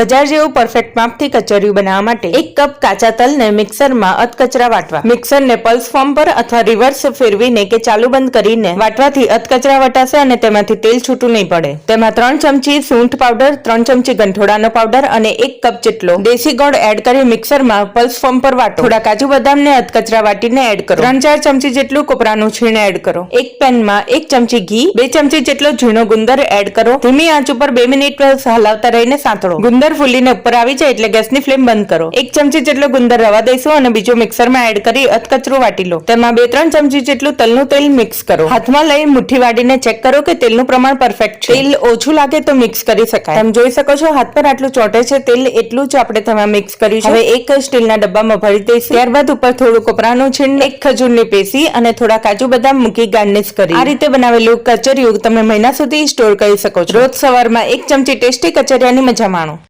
બજાર જેવું પરફેક્ટ માપથી કચરિયું બનાવવા માટે એક કપ કાચા તલને મિક્સરમાં અધકચરા વાટવા. મિક્સરને પલ્સ ફોર્મ પર અથવા રિવર્સ ફેરવીને કે ચાલુ બંધ કરીને વાટવાથી અધકચરા વટાશે અને તેમાંથી તેલ છૂટું નહીં પડે. તેમાં ત્રણ ચમચી સૂંઠ પાવડર ત્રણ ચમચી ગંઠોડાનો પાવડર અને એક કપ જેટલો દેશી ગોળ એડ કરી મિક્સરમાં પલ્સ ફોર્મ પર વાટો. થોડા કાજુ બદામને અધકચરા વાટીને એડ કરો. ત્રણ ચાર ચમચી જેટલું કોપરાનું છીણ એડ કરો. એક પેનમાં એક ચમચી ઘી, બે ચમચી જેટલો ઝીણો ગુંદર એડ કરો. ધીમી આંચ ઉપર બે મિનિટ હલાવતા રહીને સાંતળો. ગુંદર ફૂલીને ઉપર આવી જાય એટલે ગેસની ફ્લેમ બંધ કરો. એક ચમચી જેટલો ગુંદર રવા દઈશું અને બીજો મિક્સરમાં એડ કરી અધકચરું વાટી લો. તેમાં બે ત્રણ ચમચી જેટલું તલનું તેલ મિક્સ કરો. હાથમાં લઈ મુઠ્ઠી વાડીને ચેક કરો કે તેલનું પ્રમાણ પરફેક્ટ છે. તેલ ઓછું લાગે તો મિક્સ કરી શકાય. તમે જોઈ શકો છો હાથ પર આટલું ચોટે છે. તેલ એટલું જ આપણે તેમાં મિક્સ કરીશું હવે એક સ્ટીલના ડબ્બામાં ભરી દઈશું. ત્યારબાદ ઉપર થોડું કોપરાનું છીણ, એક ખજૂરની પેસી અને થોડા કાજુ બદામ મૂકી ગાર્નિશ કરી. આ રીતે બનાવેલું કચરિયું તમે મહિના સુધી સ્ટોર કરી શકો છો. રોજ સવારમાં એક ચમચી ટેસ્ટી કચરિયાની મજા માણો.